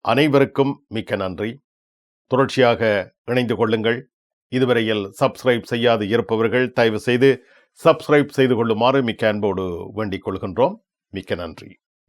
அனைவருக்கும் மிக்க நன்றி. தொடர்ச்சியாக இணைந்து கொள்ளுங்கள். இதுவரையில் சப்ஸ்கிரைப் செய்யாது இருப்பவர்கள் தயவு செய்து சப்ஸ்கிரைப் செய்து கொள்ளுமாறு மிக்க அன்போடு வேண்டிக் கொள்கின்றோம். மிக்க நன்றி.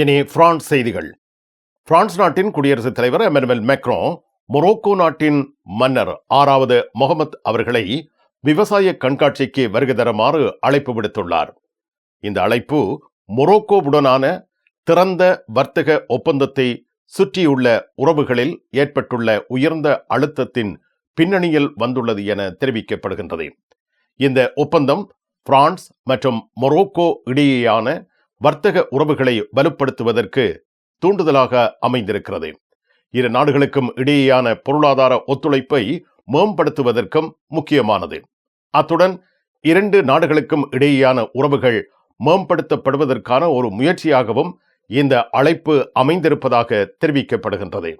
இனி பிரான்ஸ் செய்திகள். பிரான்ஸ் நாட்டின் குடியரசுத் தலைவர் எமனுவல் மேக்ரோ மொரோக்கோ நாட்டின் மன்னர் ஆறாவது முகமது அவர்களை விவசாய கண்காட்சிக்கு வருகை தருமாறு அழைப்பு விடுத்துள்ளார். இந்த அழைப்பு மொரோக்கோவுடனான திறந்த வர்த்தக ஒப்பந்தத்தை சுற்றியுள்ள உறவுகளில் ஏற்பட்டுள்ள உயர்ந்த அழுத்தத்தின் பின்னணியில் வந்துள்ளது என தெரிவிக்கப்படுகின்றது. இந்த ஒப்பந்தம் பிரான்ஸ் மற்றும் மொரோக்கோ இடையேயான வர்த்தக உறவுகளை வலுப்படுத்துவதற்கு தூண்டுதலாக அமைந்திருக்கிறது. இரு நாடுகளுக்கும் இடையேயான பொருளாதார ஒத்துழைப்பை மேம்படுத்துவதற்கும் முக்கியமானது. அத்துடன் இரண்டு நாடுகளுக்கும் இடையேயான உறவுகள் மேம்படுத்தப்படுவதற்கான ஒரு முயற்சியாகவும் இந்த அழைப்பு அமைந்திருப்பதாக தெரிவிக்கப்படுகின்றது.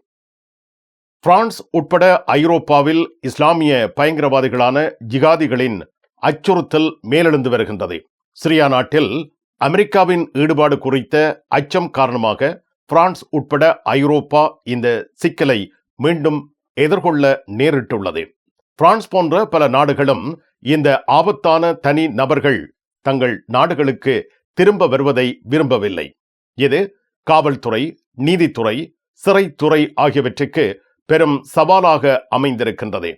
பிரான்ஸ் உட்பட ஐரோப்பாவில் இஸ்லாமிய பயங்கரவாதிகளான ஜிகாதிகளின் அச்சுறுத்தல் மேலெழுந்து வருகின்றது. சிரியா நாட்டில் அமெரிக்காவின் ஈடுபாடு குறித்த அச்சம் காரணமாக பிரான்ஸ் உட்பட ஐரோப்பா இந்த சிக்கலை மீண்டும் எதிர்கொள்ள நேரிட்டுள்ளது. பிரான்ஸ் போன்ற பல நாடுகளும் இந்த ஆபத்தான தனி நபர்கள் தங்கள் நாடுகளுக்கு திரும்ப வருவதை விரும்பவில்லை. இது காவல்துறை நீதித்துறை சிறைத்துறை ஆகியவற்றுக்கு பெரும் சவாலாக அமைந்திருக்கின்றது.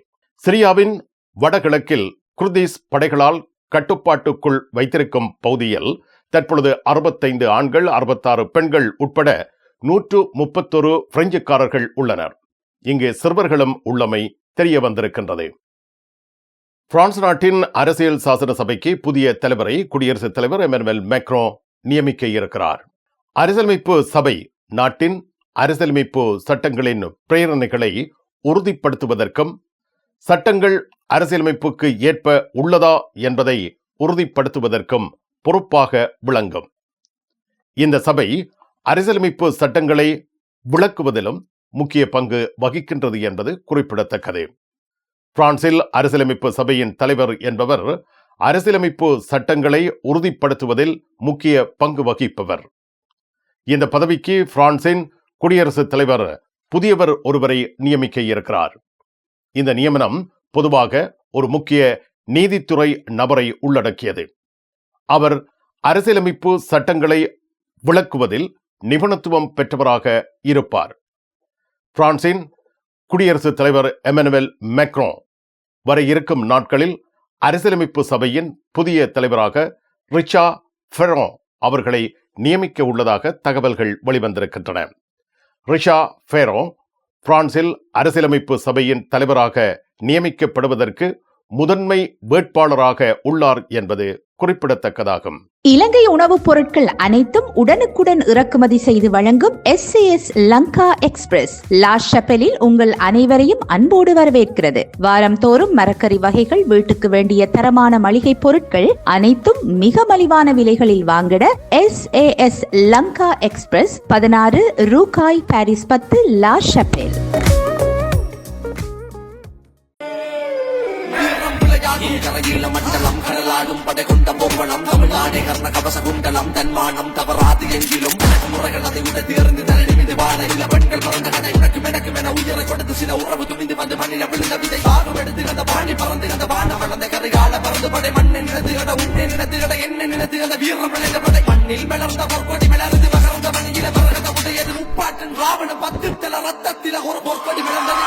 சிரியாவின் வடகிழக்கில் குர்திஸ் படைகளால் கட்டுப்பாட்டுக்குள் வைத்திருக்கும் பகுதியில் தற்பொழுது அறுபத்தைந்து ஆண்கள் அறுபத்தாறு பெண்கள் உட்பட நூற்று முப்பத்தொரு பிரெஞ்சுக்காரர்கள் உள்ளனர். இங்கு சிறுவர்களும் உள்ளமை தெரிய வந்திருக்கின்றது பிரான்ஸ் நாட்டின் அரசியல் சாசன சபைக்கு புதிய தலைவரை குடியரசுத் தலைவர் எமனுவல் மேக்ரோ நியமிக்க இருக்கிறார். அரசியலமைப்பு சபை நாட்டின் அரசியலமைப்பு சட்டங்களின் பிரேரணைகளை உறுதிப்படுத்துவதற்கும் சட்டங்கள் அரசியலமைப்புக்கு ஏற்ப உள்ளதா என்பதை உறுதிப்படுத்துவதற்கும் பொறுப்பாக விளங்கும். இந்த சபை அரசியலமைப்பு சட்டங்களை விளக்குவதிலும் முக்கிய பங்கு வகிக்கின்றது என்பது குறிப்பிடத்தக்கது. பிரான்சில் அரசியலமைப்பு சபையின் தலைவர் என்பவர் அரசியலமைப்பு சட்டங்களை உறுதிப்படுத்துவதில் முக்கிய பங்கு வகிப்பவர். இந்த பதவிக்கு பிரான்சின் குடியரசுத் தலைவர் புதியவர் ஒருவரை நியமிக்க இருக்கிறார். இந்த நியமனம் பொதுவாக ஒரு முக்கிய நீதித்துறை நபரை உள்ளடக்கியது. அவர் அரசியலமைப்பு சட்டங்களை விளக்குவதில் நிபுணத்துவம் பெற்றவராக இருப்பார். பிரான்சின் குடியரசுத் தலைவர் எமனுவல் மெக்ரோ வர இருக்கும் நாட்களில் அரசியலமைப்பு சபையின் புதிய தலைவராக ரிச்சா ஃபெரோ அவர்களை நியமிக்க உள்ளதாக தகவல்கள் வெளிவந்திருக்கின்றன. ரிஷா ஃபெரோ பிரான்சில் அரசியலமைப்பு சபையின் தலைவராக நியமிக்கப்படுவதற்கு முதன்மை வேட்பாளராக உள்ளார் என்பது குறிப்பிடத்தக்கதாகும். இலங்கை உணவுப் பொருட்கள் அனைத்தும் உடனுக்குடன் இறக்குமதி செய்து வழங்கும் எஸ் எஸ் லங்கா எக்ஸ்பிரஸ் லாஷப்பலில் உங்கள் அனைவரையும் அன்போடு வரவேற்கிறது. வாரம் தோறும் மரக்கறி வகைகள் வீட்டுக்கு வேண்டிய தரமான மளிகை பொருட்கள் அனைத்தும் மிக மலிவான விலைகளில் வாங்கிட எஸ் எஸ் லங்கா எக்ஸ்பிரஸ் பதினாறு ரூகாய் பாரிஸ் பத்து லா ஷப்பேல். கரையில மண்டலம் கடலாடும் படை கொண்ட பொம்பளம் தமிழ்நாடே கர்ண கவச குண்டலம் தன்மானம் தவறாது எங்கிலும். முறைகள் அதை விட தேர்ந்து தரணி மீது வாழையில பெண்கள் பறந்த கதை உனக்கு எனக்கு என உயிரை கொடுத்து சில உறவு துணிந்து வந்து மண்ணில விழுந்த விதை பாகம் எடுத்து அந்த பாணி பறந்து அந்த பானம் வளர்ந்த கரை கால பறந்து படை மண்ணை நினைத்து கட உன்னை நினைத்து கட என்ன நினைத்து கட வீரம் விளைந்த படை. மண்ணில் வளர்ந்த பொற்கொடி வளர்ந்து மகர்ந்த மணியில பறந்த உடையது முப்பாட்டன் ராவண பத்து தல ரத்தத்தில ஒரு பொற்கொடி விளந்தது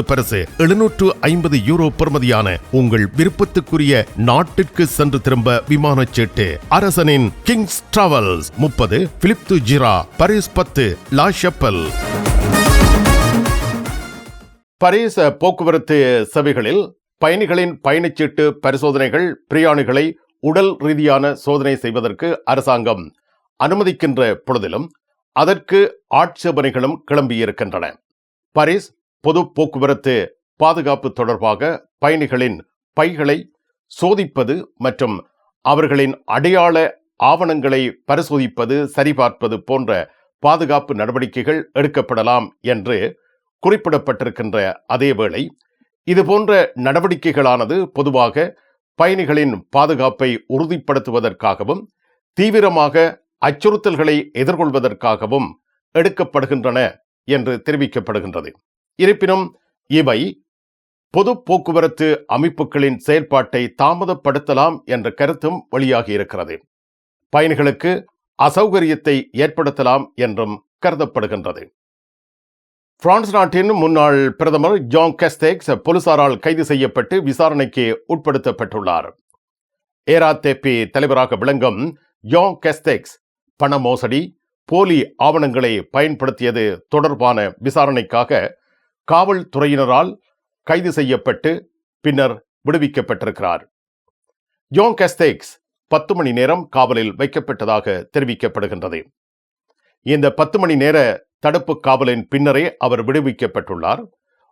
பரிசு எழுநூற்று ஐம்பது யூரோ பெறுமதியான உங்கள் விருப்பத்துக்குரிய நாட்டிற்கு சென்று திரும்ப விமான சீட்டு. அரசனின் கிங்ஸ் டிராவல்ஸ் முப்பது பிலிப்து ஜிரா பரிஸ் பத்து லா ஷப்பல். பரிஸ் போக்குவரத்து சபைகளில் பயணிகளின் பயணச்சீட்டு பரிசோதனைகள் பிரயாணிகளை உடல் ரீதியான சோதனை செய்வதற்கு அரசாங்கம் அனுமதிக்கின்ற பொழுதிலும் அதற்கு ஆட்சேபனைகளும் கிளம்பியிருக்கின்றன. பரிஸ் பொது போக்குவரத்து பாதுகாப்பு தொடர்பாக பயணிகளின் பைகளை சோதிப்பது மற்றும் அவர்களின் அடையாள ஆவணங்களை பரிசோதிப்பது சரிபார்ப்பது போன்ற பாதுகாப்பு நடவடிக்கைகள் எடுக்கப்படலாம் என்று குறிப்பிடப்பட்டிருக்கின்ற அதேவேளை இதுபோன்ற நடவடிக்கைகளானது பொதுவாக பயணிகளின் பாதுகாப்பை உறுதிப்படுத்துவதற்காகவும் தீவிரமாக அச்சுறுத்தல்களை எதிர்கொள்வதற்காகவும் எடுக்கப்படுகின்றன என்று தெரிவிக்கப்படுகின்றது. இருப்பினும் இவை பொது போக்குவரத்து அமைப்புகளின் செயல்பாட்டை தாமதப்படுத்தலாம் என்ற கருத்தும் வெளியாகி இருக்கிறது பயணிகளுக்கு அசௌகரியத்தை ஏற்படுத்தலாம் என்றும் கருதப்படுகின்றது. பிரான்ஸ் நாட்டின் முன்னாள் பிரதமர் ஜான் கெஸ்டேக்ஸ் போலீசாரால் கைது செய்யப்பட்டு விசாரணைக்கு உட்படுத்தப்பட்டுள்ளார். ஏராத்தேபி தலைவராக விளங்கும் ஜான் கெஸ்டேக்ஸ் பண மோசடி போலி ஆவணங்களை பயன்படுத்தியது தொடர்பான விசாரணைக்காக காவல்துறையினரால் கைது செய்யப்பட்டு பின்னர் விடுவிக்கப்பட்டிருக்கிறார். ஜோன் கஸ்தேக்ஸ் பத்து மணி நேரம் காவலில் வைக்கப்பட்டதாக தெரிவிக்கப்படுகின்றது. இந்த பத்து மணி நேர தடுப்பு காவலின் பின்னரே அவர் விடுவிக்கப்பட்டுள்ளார்.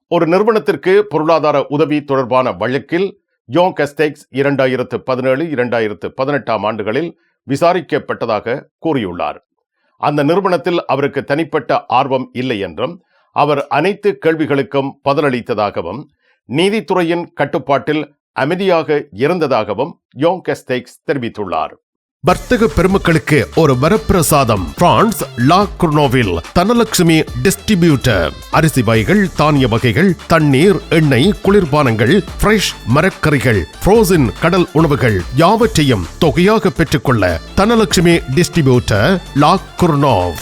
ஒரு நிறுவனத்திற்கு பொருளாதார உதவி தொடர்பான வழக்கில் ஜோன் கெஸ்டேக்ஸ் இரண்டாயிரத்து பதினேழு இரண்டாயிரத்து பதினெட்டாம் ஆண்டுகளில் விசாரிக்கப்பட்டதாக கூறியுள்ளார். அந்த நிறுவனத்தில் அவருக்கு தனிப்பட்ட ஆர்வம் இல்லை என்றும் அவர் அனைத்து கேள்விகளுக்கும் பதிலளித்ததாகவும் நீதித்துறையின் கட்டுப்பாட்டில் அமைதியாக இருந்ததாகவும் யோங் கெஸ்டேக்ஸ் தெரிவித்துள்ளார். வர்த்தக பெருமக்களுக்கு ஒரு வரப்பிரசாதம். பிரான்ஸ் லா குர்னோவில் தனலட்சுமி டிஸ்ட்ரிபியூட்டர். அரிசி வகைகள் தானிய வகைகள் தண்ணீர் எண்ணெய் குளிர்பானங்கள் ஃப்ரெஷ் மரக்கறிகள் ஃப்ரோசன் கடல் உணவுகள் யாவற்றையும் தொகையாக பெற்றுக்கொள்ள தனலட்சுமி டிஸ்ட்ரிபியூட்டர் லா குர்னோவ்.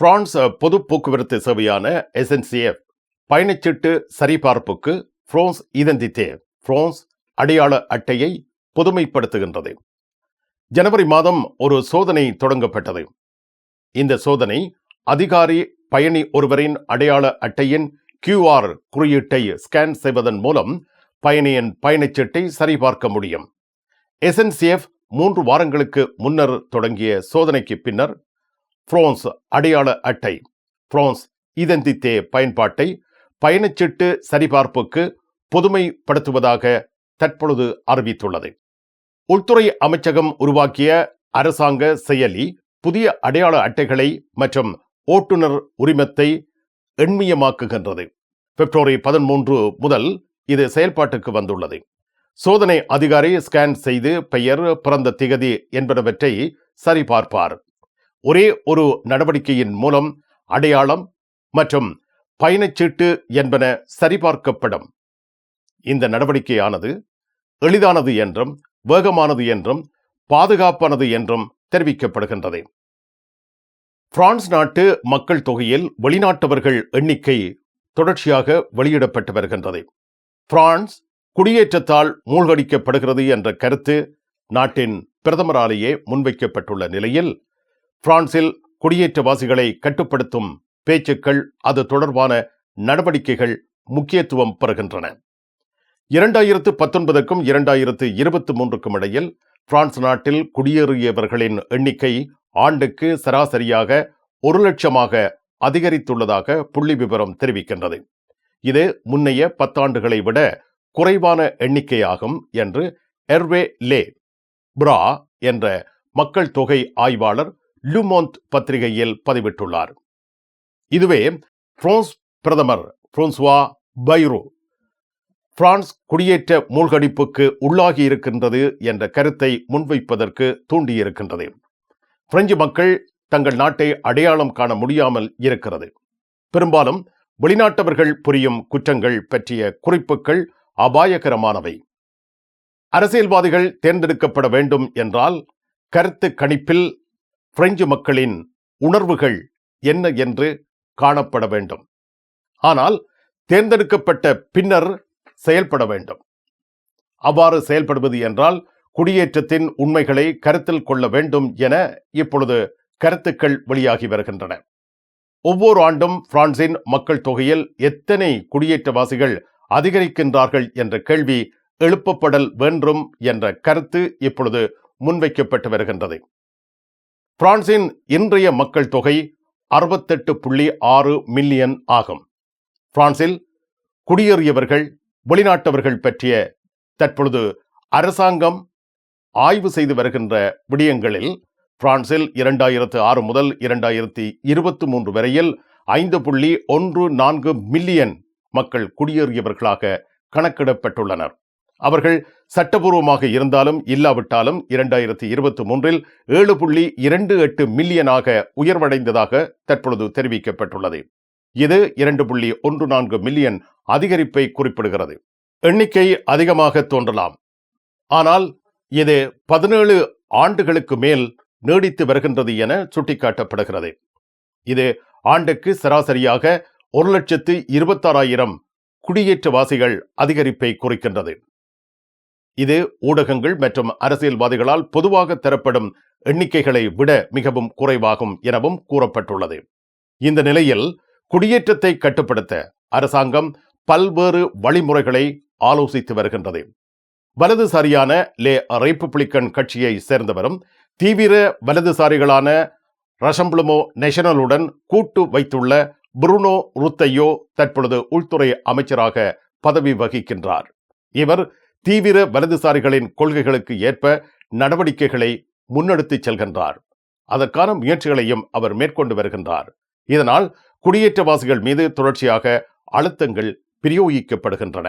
பிரான்ஸ் பொது போக்குவரத்து சேவையான எஸ்என்சிஎஃப் பயணச்சீட்டு சரிபார்ப்புக்கு பிரான்ஸ் இதந்தித்தே பிரான்ஸ் அடையாள அட்டையை பொதுமைப்படுத்துகின்றது. ஜனவரி மாதம் ஒரு சோதனை தொடங்கப்பட்டது. இந்த சோதனை அதிகாரி பயணி ஒருவரின் அடையாள அட்டையின் கியூஆர் குறியீட்டை ஸ்கேன் செய்வதன் மூலம் பயணியின் பயணச்சீட்டை சரிபார்க்க முடியும். எஸ்என்சிஎஃப் மூன்று வாரங்களுக்கு முன்னர் தொடங்கிய சோதனைக்கு பின்னர் பிரான்ஸ் அடையாள அட்டை. பிரான்ஸ் இதந்தித்தே பயன்பாட்டை பயணச்சீட்டு சரிபார்ப்புக்கு பொதுமைப்படுத்துவதாக தற்பொழுது அறிவித்துள்ளது. உள்துறை அமைச்சகம் உருவாக்கிய அரசாங்க செயலி புதிய அடையாள அட்டைகளை மற்றும் ஓட்டுநர் உரிமத்தை எண்மியமாக்குகின்றது. பிப்ரவரி பதிமூன்று முதல் இது செயல்பாட்டுக்கு வந்துள்ளது. சோதனை அதிகாரி ஸ்கேன் செய்து பெயர் பிறந்த திகதி என்பனவற்றை சரிபார்ப்பார். ஒரே ஒரு நடவடிக்கையின் மூலம் அடையாளம் மற்றும் பயணச்சீட்டு என்பன சரிபார்க்கப்படும். இந்த நடவடிக்கையானது எளிதானது என்றும் வேகமானது என்றும் பாதுகாப்பானது என்றும் தெரிவிக்கப்படுகின்றது. பிரான்ஸ் நாட்டு மக்கள் தொகையில் வெளிநாட்டவர்கள் எண்ணிக்கை தொடர்ச்சியாக வெளியிடப்பட்டு வருகின்றது. பிரான்ஸ் குடியேற்றத்தால் மூழ்கடிக்கப்படுகிறது என்ற கருத்து நாட்டின் பிரதமராலேயே முன்வைக்கப்பட்டுள்ள நிலையில் பிரான்சில் குடியேற்றவாசிகளை கட்டுப்படுத்தும் பேச்சுக்கள் அது தொடர்பான நடவடிக்கைகள் முக்கியத்துவம் பெறுகின்றன. இரண்டாயிரத்து பத்தொன்பதுக்கும் இரண்டாயிரத்து இருபத்தி மூன்றுக்கும் இடையில் பிரான்ஸ் நாட்டில் குடியேறியவர்களின் எண்ணிக்கை ஆண்டுக்கு சராசரியாக ஒரு லட்சமாக அதிகரித்துள்ளதாக புள்ளி விவரம் தெரிவிக்கின்றது. இது முன்னைய பத்தாண்டுகளை விட குறைவான எண்ணிக்கையாகும் என்று எர்வே லே பிரா என்ற மக்கள் தொகை ஆய்வாளர் லுமோந்த் பத்திரிகையில் பதிவிட்டுள்ளார். இதுவே பிரான்ஸ் பிரதமர் பிரான்சுவா பைரோ பிரான்ஸ் குடியேற்ற மூழ்கடிப்புக்கு உள்ளாகி இருக்கின்றது என்ற கருத்தை முன்வைப்பதற்கு தூண்டியிருக்கின்றது. பிரெஞ்சு மக்கள் தங்கள் நாட்டை அடையாளம் காண முடியாமல் இருக்கிறது. பெரும்பாலும் வெளிநாட்டவர்கள் புரியும் குற்றங்கள் பற்றிய குறிப்புகள் அபாயகரமானவை. அரசியல்வாதிகள் தேர்ந்தெடுக்கப்பட வேண்டும் என்றால் கருத்து கணிப்பில் பிரெஞ்சு மக்களின் உணர்வுகள் என்ன என்று காணப்பட வேண்டும். ஆனால் தேர்ந்தெடுக்கப்பட்ட பின்னர் செயல்பட வேண்டும். அவ்வாறு செயல்படுவது என்றால் குடியேற்றத்தின் உண்மைகளை கருத்தில் கொள்ள வேண்டும் என இப்பொழுது கருத்துக்கள் வெளியாகி வருகின்றன. ஒவ்வொரு ஆண்டும் பிரான்சின் மக்கள் தொகையில் எத்தனை குடியேற்றவாசிகள் அதிகரிக்கின்றார்கள் என்ற கேள்வி எழுப்பப்படல் வேண்டும் என்ற கருத்து இப்பொழுது முன்வைக்கப்பட்டு வருகின்றது. பிரான்சின் இன்றைய மக்கள் தொகை அறுபத்தெட்டு புள்ளி ஆறு மில்லியன் ஆகும். பிரான்சில் குடியேறியவர்கள் வெளிநாட்டவர்கள் பற்றிய தற்பொழுது அரசாங்கம் ஆய்வு செய்து வருகின்ற விடயங்களில் பிரான்சில் இரண்டாயிரத்து ஆறு முதல் இரண்டாயிரத்தி இருபத்தி மூன்று வரையில் ஐந்து புள்ளி ஒன்று நான்கு மில்லியன் மக்கள் குடியேறியவர்களாக கணக்கிடப்பட்டுள்ளனர். அவர்கள் சட்டபூர்வமாக இருந்தாலும் இல்லாவிட்டாலும் இரண்டாயிரத்தி இருபத்தி மூன்றில் ஏழு புள்ளி இரண்டு எட்டு மில்லியனாக உயர்வடைந்ததாக தற்பொழுது தெரிவிக்கப்பட்டுள்ளது. இது இரண்டு புள்ளி ஒன்று நான்கு மில்லியன் அதிகரிப்பை குறிப்பிடுகிறது. எண்ணிக்கை அதிகமாக தோன்றலாம். ஆனால் இது பதினேழு ஆண்டுகளுக்கு மேல் நீடித்து வருகின்றது என சுட்டிக்காட்டப்படுகிறது. இது ஆண்டுக்கு சராசரியாக ஒரு லட்சத்து இருபத்தாறாயிரம் குடியேற்றவாசிகள் அதிகரிப்பை குறிக்கின்றது. இது ஊடகங்கள் மற்றும் அரசியல்வாதிகளால் பொதுவாக தரப்படும் எண்ணிக்கைகளை விட மிகவும் குறைவாகும் எனவும் கூறப்பட்டுள்ளது. இந்த நிலையில் குடியேற்றத்தை கட்டுப்படுத்த அரசாங்கம் பல்வேறு வழிமுறைகளை ஆலோசித்து வருகின்றது. வலதுசாரியான லே ரிப்பப்ளிக்கன் கட்சியை சேர்ந்தவரும் தீவிர வலதுசாரிகளான ரஷம்புளமோ நேஷனலுடன் கூட்டு வைத்துள்ள புருனோ ருத்தையோ தற்பொழுது உள்துறை அமைச்சராக பதவி வகிக்கின்றார். இவர் தீவிர வலதுசாரிகளின் கொள்கைகளுக்கு ஏற்ப நடவடிக்கைகளை முன்னெடுத்துச் செல்கின்றார். அதற்கான முயற்சிகளையும் அவர் மேற்கொண்டு வருகின்றார். இதனால் குடியேற்றவாசிகள் மீது தொடர்ச்சியாக அழுத்தங்கள் பிரயோகிக்கப்படுகின்றன.